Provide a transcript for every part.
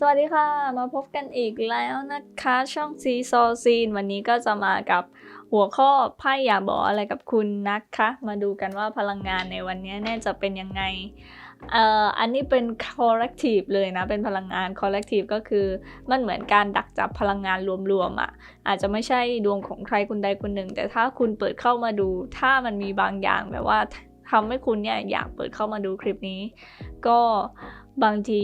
สวัสดีค่ะ มาพบกันอีกแล้วนะคะ ช่องซีโซซีน วันนี้ก็จะมากับหัวข้อไพ่อย่าบอกอะไรกับคุณนะคะ มาดูกันว่าพลังงานในวันนี้เนี่ยจะเป็นยังไงเอ่ออันนี้เป็น collective เลยนะ เป็นพลังงาน collective ก็คือมันเหมือนการดักจับพลังงานรวมๆอะ่ะ อาจจะไม่ใช่ดวงของใครคนใดคนหนึ่ง แต่ถ้าคุณเปิดเข้ามาดู ถ้ามันมีบางอย่างแบบว่าทำให้คุณเนี่ยอยากเปิดเข้ามาดูคลิปนี้ ก็ บางที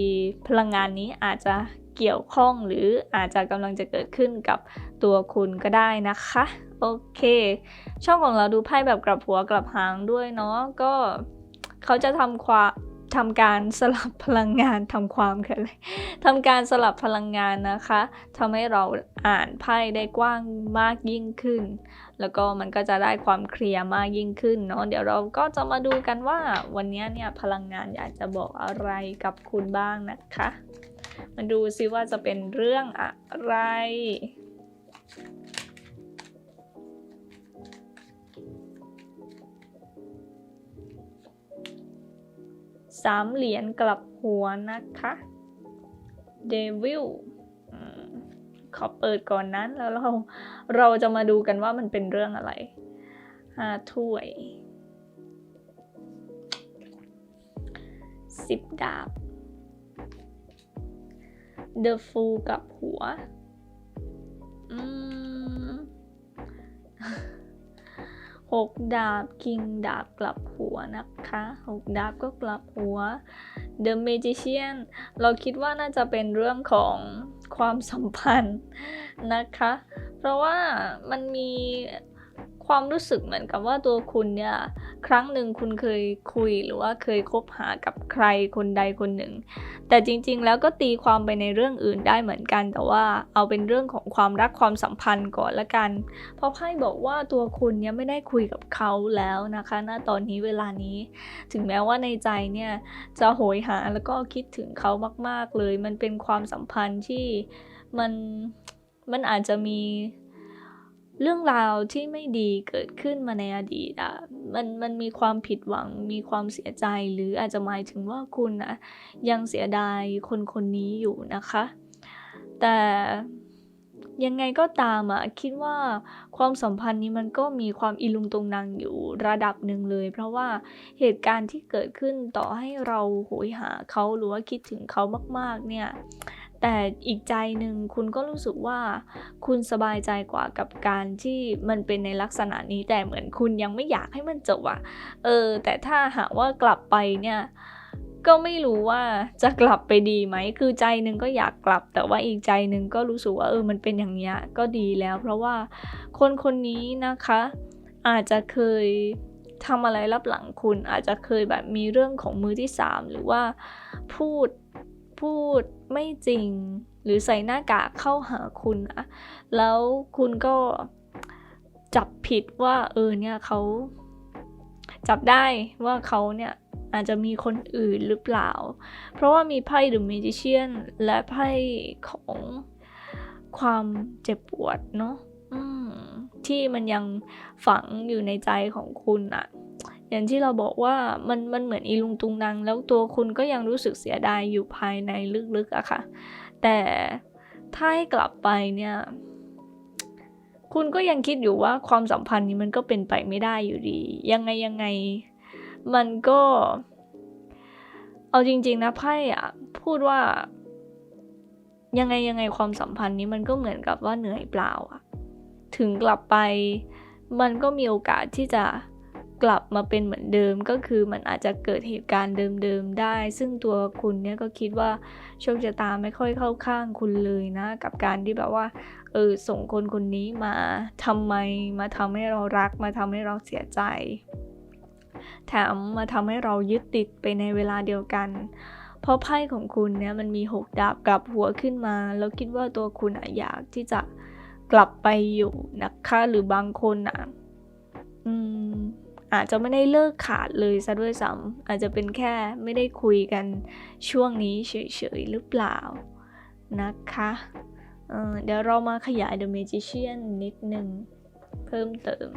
พลังงานนี้อาจจะเกี่ยวข้องหรืออาจจะกำลังจะเกิดขึ้นกับตัวคุณก็ได้นะคะ โอเค ช่องของเราดูไพ่แบบกลับหัวกลับหางด้วยเนาะก็เขาจะทำความทำการสลับพลังงานทำความกันเลยทำการสลับพลังงานนะคะทำให้เราอ่านไพ่ได้กว้างมากยิ่งขึ้น แล้วก็มันก็จะได้ความเคลียร์มากยิ่งขึ้นเนาะเดี๋ยวเราก็จะมาดูกันว่าวันนี้เนี่ยพลังงานอยากจะบอกอะไรกับคุณบ้างนะคะ มาดูซิว่าจะเป็นเรื่องอะไร สามเหรียญกลับหัวนะคะเดวิล ขอเปิดก่อนนั้นแล้วเราเราจะมาดูกันว่ามันเป็นเรื่องอะไรห้าถ้วยสิบดาบ The Fool กับหัวหกดาบ คิงดาบกลับหัวนะคะหกดาบก็กลับหัว The Magician เราคิดว่าน่าจะเป็นเรื่องของความสัมพันธ์นะคะ เพราะว่ามันมีความรู้สึกเหมือนกับว่าตัวคุณเนี่ย ครั้งหนึ่งคุณเคยคุยหรือว่าเคยคบหากับใครคนใดคนหนึ่ง แต่จริงๆ แล้วก็ตีความไปในเรื่องอื่นได้เหมือนกัน แต่ว่าเอาเป็นเรื่องของความรักความสัมพันธ์ก่อนละกัน เพราะไพ่บอกว่าตัวคุณเนี่ยไม่ได้คุยกับเขาแล้วนะคะณตอนนี้เวลานี้ ถึงแม้ว่าในใจเนี่ยจะโหยหาแล้วก็คิดถึงเขามาก ๆเลย มันเป็นความสัมพันธ์ที่มันมันอาจจะมี เรื่องราวที่ไม่ดีเกิดขึ้นมาในอดีตอะมันมันมีความผิดหวังมีความเสียใจหรืออาจจะหมายถึงว่าคุณนะยังเสียดายคนคนนี้อยู่นะคะ แต่ยังไงก็ตามอะคิดว่าความสัมพันธ์นี้มันก็มีความอิลุงตรงนางอยู่ระดับหนึ่งเลย เพราะว่าเหตุการณ์ที่เกิดขึ้นต่อให้เราโหยหาเขาหรือว่าคิดถึงเขามาก ๆ เนี่ย แต่อีกใจหนึ่งคุณก็รู้สึกว่าคุณสบายใจกว่ากับการที่มันเป็นในลักษณะนี้ แต่เหมือนคุณยังไม่อยากให้มันจบอะเออ แต่ถ้าหากว่ากลับไปเนี่ยก็ไม่รู้ว่าจะกลับไปดีไหม คือใจหนึ่งก็อยากกลับ แต่ว่าอีกใจหนึ่งก็รู้สึกว่าเออ มันเป็นอย่างเนี้ยก็ดีแล้ว เพราะว่าคนคนนี้นะคะ อาจจะเคยทำอะไรรับหลังคุณ อาจจะเคยแบบมีเรื่องของมือที่สามหรือว่าพูดพูด ไม่จริง หรือใส่หน้ากากเข้าหาคุณอะแล้วคุณก็จับผิดว่าเออเนี่ยเขาจับได้ว่าเขาเนี่ยอาจจะมีคนอื่นหรือเปล่า เพราะว่ามีไพ่ The Magician และไพ่ของความเจ็บปวดเนาะที่มันยังฝังอยู่ในใจของคุณอะ อย่างที่เราบอกว่ามันมันเหมือนอีลุงตุงนางแล้วตัวคุณก็ยังรู้สึกเสียดายอยู่ภายในลึกๆอะค่ะ แต่ถ้าให้กลับไปเนี่ยคุณก็ยังคิดอยู่ว่าความสัมพันธ์นี้มันก็เป็นไปไม่ได้อยู่ดี ยังไงยังไง มันก็ เอาจริง ๆ นะไพ่อะพูดว่า ยังไงยังไงความสัมพันธ์นี้มันก็เหมือนกับว่าเหนื่อยเปล่าอะถึงกลับไป มันก็มีโอกาสที่จะ กลับมาเป็นเหมือนเดิมก็คือมันอาจจะเกิดเหตุการณ์เดิมๆได้ ซึ่งตัวคุณเนี่ยก็คิดว่าโชคชะตาไม่ค่อยเข้าข้างคุณเลยนะ กับการที่แบบว่าเออส่งคนคนนี้มาทำไมมาทำให้เรารักมาทำให้เราเสียใจ แถมมาทำให้เรายึดติดไปในเวลาเดียวกันเพราะไพ่ของคุณเนี่ยมันมีหกดาบกลับหัวขึ้นมา แล้วคิดว่าตัวคุณอยากที่จะกลับไปอยู่นะคะ หรือบางคนอะ อืม อาจจะไม่ได้เลิกขาดเลยซะด้วยซ้ำอาจจะเป็นแค่ไม่ได้คุยกันช่วงนี้เฉยๆหรือเปล่านะคะเเดี๋ยวเรามาขยาย The Magician นิดนึงเพิ่มเติม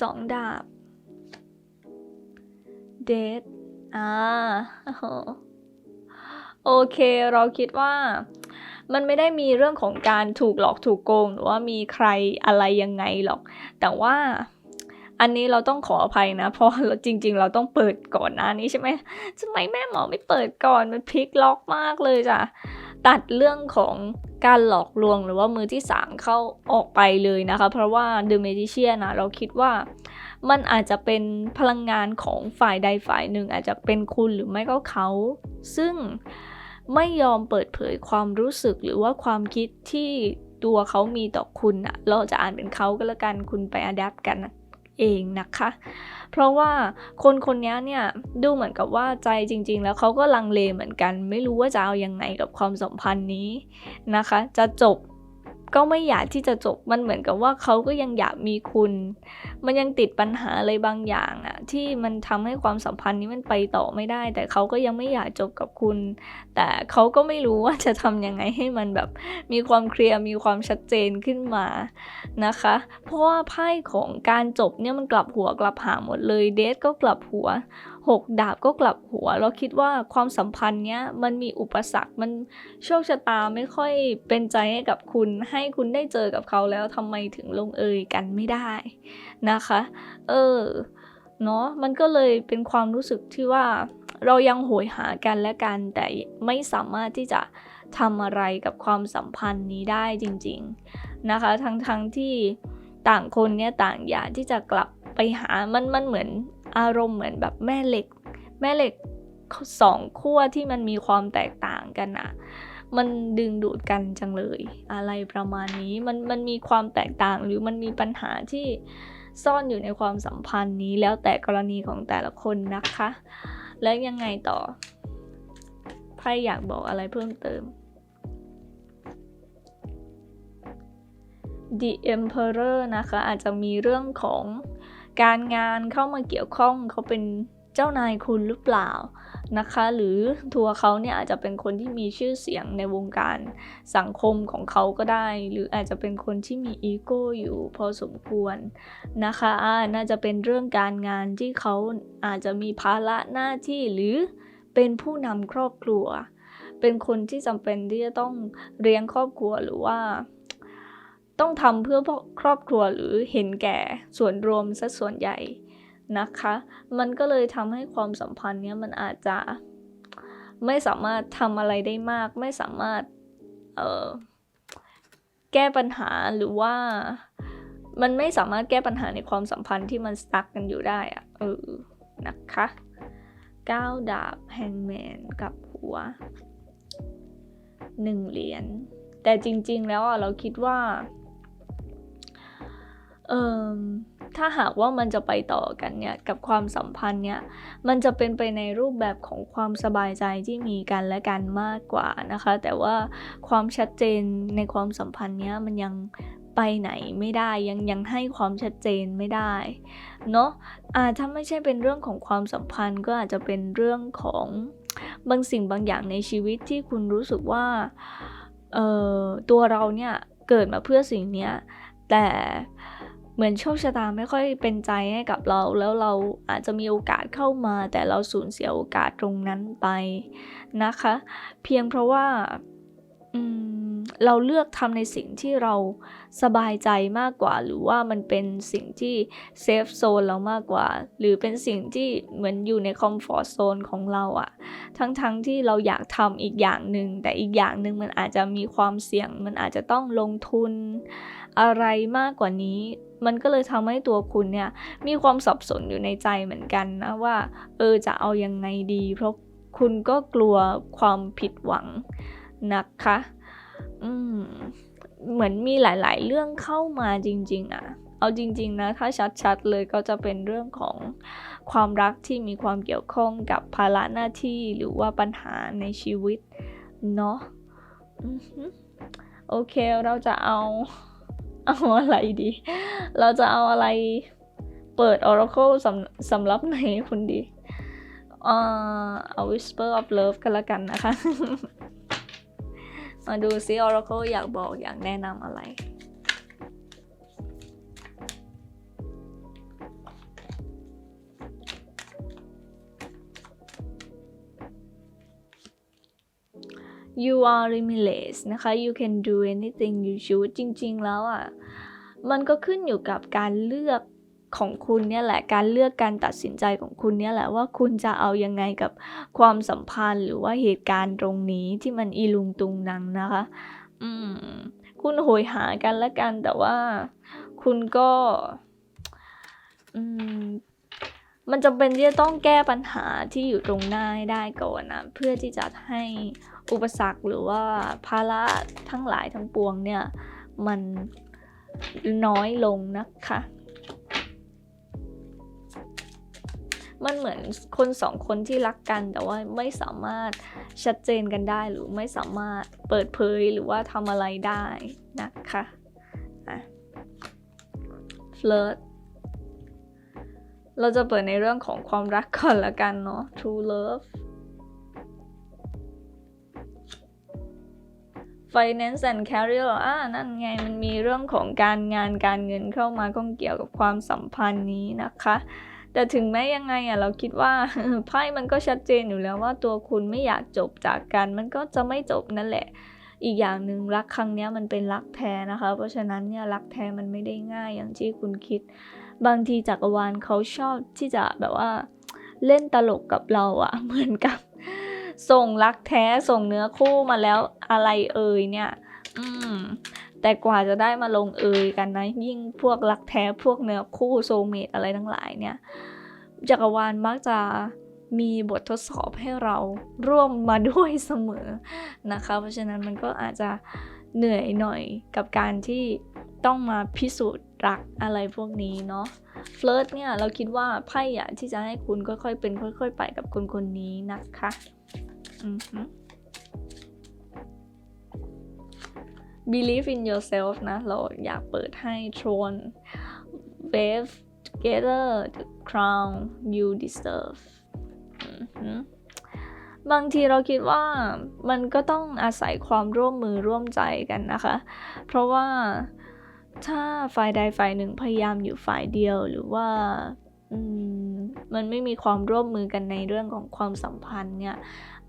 สองดาบ Death อ่าโอเค เราคิดว่า มันไม่ได้มีเรื่องของการถูกหลอกถูกโกง หรือว่ามีใครอะไรยังไงหรอก แต่ว่าอันนี้เราต้องขออภัยนะ เพราะเราจริง ๆ เราต้องเปิดก่อนหน้านี้ใช่ไหมทำไมแม่หมอไม่เปิดก่อนมันพลิกล็อกมากเลยจ้ะตัดเรื่องของการหลอกลวงหรือว่ามือที่สามเข้าออกไปเลยนะคะ เพราะว่า The Magician นะเราคิดว่ามันอาจจะเป็นพลังงานของฝ่ายใดฝ่ายหนึ่ง อาจจะเป็นคุณหรือไม่ก็เขา ซึ่ง ไม่ยอมเปิดเผยความรู้สึกหรือว่าความคิดที่ตัวเขามีต่อคุณอะเราจะอ่านเป็นเขาก็แล้วกันคุณไปอัดแอปกันเองนะคะ เพราะว่าคนคนนี้เนี่ยดูเหมือนกับว่าใจจริง ๆ แล้วเขาก็ลังเลเหมือนกัน ไม่รู้ว่าจะเอาอยังไงกับความสัมพันธ์นี้นะคะ จะจบ ก็ไม่อยากที่จะจบมันเหมือนกับว่าเขาก็ยังอยากมีคุณ มันยังติดปัญหาอะไรบางอย่างอะที่มันทำให้ความสัมพันธ์นี้มันไปต่อไม่ได้ แต่เขาก็ยังไม่อยากจบกับคุณ แต่เขาก็ไม่รู้ว่าจะทำยังไงให้มันแบบมีความเคลียร์มีความชัดเจนขึ้นมานะคะ เพราะว่าไพ่ของการจบเนี่ยมันกลับหัวกลับหางหมดเลยเดทก็กลับหัว หกดาบก็กลับหัว เราคิดว่าความสัมพันธ์เนี้ยมันมีอุปสรรค มันโชคชะตาไม่ค่อยเป็นใจให้กับคุณ ให้คุณได้เจอกับเขาแล้วทำไมถึงลงเอยกันไม่ได้นะคะ เออ เนาะมันก็เลยเป็นความรู้สึกที่ว่าเรายังโหยหากันและกัน แต่ไม่สามารถที่จะทำอะไรกับความสัมพันธ์นี้ได้จริง ๆนะคะ ทั้งๆทที่ต่างคนเนี่ยต่างอยากที่จะกลับไปหา มันมันเหมือน อารมณ์เหมือนแบบแม่เหล็ก แม่เหล็กสองขั้วที่มันมีความแตกต่างกันอะมันดึงดูดกันจังเลย อะไรประมาณนี้มันมันมีความแตกต่างหรือมันมีปัญหาที่ซ่อนอยู่ในความสัมพันธ์นี้แล้วแต่กรณีของแต่ละคนนะคะ แล้วยังไงต่อไพ่อยากบอกอะไรเพิ่มเติม The Emperor นะคะ อาจจะมีเรื่องของ การงานเข้ามาเกี่ยวข้องเขาเป็นเจ้านายคุณหรือเปล่านะคะ หรือตัวเขาเนี่ยอาจจะเป็นคนที่มีชื่อเสียงในวงการสังคมของเขาก็ได้ หรืออาจจะเป็นคนที่มีอีโก้อยู่พอสมควรนะคะะน่าจะเป็นเรื่องการงานที่เขาอาจจะมีภาระหน้าที่หรือเป็นผู้นำครอบครัว เป็นคนที่จำเป็นที่จะต้องเลี้ยงครอบครัวหรือว่า ต้องทำเพื่อครอบครัวหรือเห็นแก่ส่วนรวมซะส่วนใหญ่นะคะ มันก็เลยทำให้ความสัมพันธ์เนี้ยมันอาจจะไม่สามารถทำอะไรได้มาก ไม่สามารถแก้ปัญหาหรือว่ามันไม่สามารถแก้ปัญหาในความสัมพันธ์ที่มันสตั๊กกันอยู่ได้อะเออนะคะก้าวดาบแฮงแมนกับหัวหนึ่งเหรียญแต่จริงๆแล้วอะเราคิดว่า ถ้าหากว่ามันจะไปต่อกันเนี่ยกับความสัมพันธ์เนี่ยมันจะเป็นไปในรูปแบบของความสบายใจที่มีกันและกันมากกว่านะคะ แต่ว่าความชัดเจนในความสัมพันธ์เนี้ยมันยังไปไหนไม่ได้ยังยังให้ความชัดเจนไม่ได้เนาะอาถ้าไม่ใช่เป็นเรื่องของความสัมพันธ์ก็อาจจะเป็นเรื่องของบางสิ่งบางอย่างในชีวิตที่คุณรู้สึกว่าเออตัวเราเนี่ยเกิดมาเพื่อสิ่งนี้แต่ เหมือนโชคชะตาไม่ค่อยเป็นใจให้กับเรา แล้วเราอาจจะมีโอกาสเข้ามา แต่เราสูญเสียโอกาสตรงนั้นไปนะคะ เพียงเพราะว่า เราเลือกทำในสิ่งที่เราสบายใจมากกว่า หรือว่ามันเป็นสิ่งที่เซฟโซนเรามากกว่า หรือเป็นสิ่งที่เหมือนอยู่ในคอมฟอร์ทโซนของเราอะทั้งๆทที่เราอยากทำอีกอย่างหนึ่งแต่อีกอย่างหนึ่งมันอาจจะมีความเสี่ยง มันอาจจะต้องลงทุนอะไรมากกว่านี้ มันก็เลยทำให้ตัวคุณเนี่ย มีความสับสนอยู่ในใจเหมือนกันนะว่า เออจะเอายังไงดี เพราะคุณก็กลัวความผิดหวังนะคะ อืมเหมือนมีหลาย ๆ เรื่องเข้ามาจริงๆอะเอาจริง ๆ นะ ถ้าชัด ๆ เลยก็จะเป็นเรื่องของความรักที่มีความเกี่ยวข้องกับภาระหน้าที่หรือว่าปัญหาในชีวิต เนาะโอเคเราจะเอา เอาอะไรดี เราจะเอาอะไรเปิด Oracle สำสำหรับไหนคุณดี เอา Whisper of Love กันละกันนะคะ มาดูซิ Oracle อยากบอกอยากแนะนำอะไร you are limitless นะคะ you can do anything you choose จริง ๆ แล้วอะ่ะ มันก็ขึ้นอยู่กับการเลือก ของคุณเนี่ยแหละการเลือกการตัดสินใจของคุณเนี่ยแหละว่าคุณจะเอายังไงกับความสัมพันธ์หรือว่าเหตุการณ์ตรงนี้ที่มันอีลุงตุงนังนะคะ อืม คุณโหยหากันละกันแต่ว่า คุณก็อืมมันจำเป็นที่จะต้องแก้ปัญหาที่อยู่ตรงหน้าให้ได้ก่อนนะเพื่อที่จะให้อุปสรรคหรือว่าภาระทั้งหลายทั้งปวงเนี่ย มันน้อยลงนะคะ มันเหมือนคนสองคนที่รักกัน แต่ว่าไม่สามารถชัดเจนกันได้หรือไม่สามารถเปิดเผยหรือว่าทำอะไรได้นะคะอะ flirt เราจะเปิดในเรื่องของความรักก่อนละกันเนาะ true love finance and career อ่านั่นไงมันมีเรื่องของการงานการเงินเข้ามาก็เกี่ยวกับความสัมพันธ์นี้นะคะ แต่ถึงแม้ยังไงอะเราคิดว่าไพ่มันก็ชัดเจนอยู่แล้วว่าตัวคุณไม่อยากจบจากกัน มันก็จะไม่จบนั่นแหละ อีกอย่างหนึ่งรักครั้งนี้มันเป็นรักแท้นะคะ เพราะฉะนั้นเนี่ยรักแท้มันไม่ได้ง่ายอย่างที่คุณคิด บางทีจักรวาลเขาชอบที่จะแบบว่าเล่นตลกกับเราอะเหมือนกับ ส่งรักแท้ส่งเนื้อคู่มาแล้วอะไรเอ่ยเนี่ย อืม แต่กว่าจะได้มาลงเอยกันนะ ยิ่งพวกรักแท้พวกเนื้อคู่โซเมตอะไรทั้งหลายเนี่ยจักรวาลมักจะมีบททดสอบให้เราร่วมมาด้วยเสมอนะคะ เพราะฉะนั้นมันก็อาจจะเหนื่อยหน่อยกับการที่ต้องมาพิสูจน์รักอะไรพวกนี้เนาะเฟลิร์ตเนี่ยเราคิดว่าไพ่อยาที่จะให้คุณค่อยๆเป็นค่อย ๆ ไปกับคนคนนี้นะคะ อือฮึ believe in yourself นะ เราอยากเปิดให้ throne wave together the crown you deserve บางทีเราคิดว่ามันก็ต้องอาศัยความร่วมมือร่วมใจกันนะคะ เพราะว่าถ้าฝ่ายใดฝ่ายหนึ่งพยายามอยู่ฝ่ายเดียวหรือว่ามมันไม่มีความร่วมมือกันในเรื่องของความสัมพันธ์เนี่ย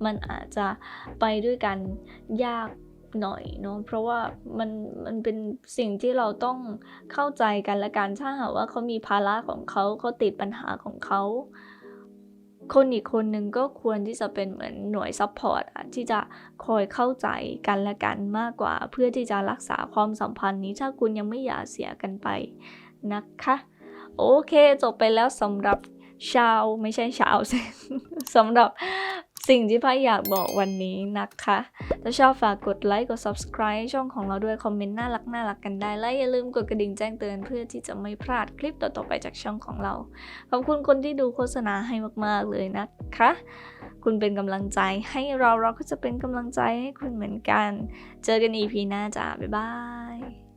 มันอาจจะไปด้วยกันยาก หน่อยเนาะเพราะว่ามันมันเป็นสิ่งที่เราต้องเข้าใจกันและกันถ้าหากว่าเขามีภาระของเขาเขาติดปัญหาของเขาคนอีกคนหนึ่งก็ควรที่จะเป็นเหมือนหน่วยซัพพอร์ตอะที่จะคอยเข้าใจกันและกันมากกว่า เพื่อที่จะรักษาความสัมพันธ์นี้ถ้าคุณยังไม่อยากเสียกันไปนะคะ โอเคจบไปแล้วสำหรับชาวไม่ใช่ชาวสำหรับ สิ่งที่พ่ายอยากบอกวันนี้นะคะ ถ้าชอบฝากกดไลค์กด subscribe ช่องของเราด้วยคอมเมนต์น่ารักน่ารักกันได้ และอย่าลืมกดกระดิ่งแจ้งเตือนเพื่อที่จะไม่พลาดคลิปต่อๆไปจากช่องของเรา ขอบคุณคนที่ดูโฆษณาให้มากๆเลยนะคะ คุณเป็นกำลังใจให้เราเราก็จะเป็นกำลังใจให้คุณเหมือนกัน เจอกัน EP หน้าจ้าบ๊ายบาย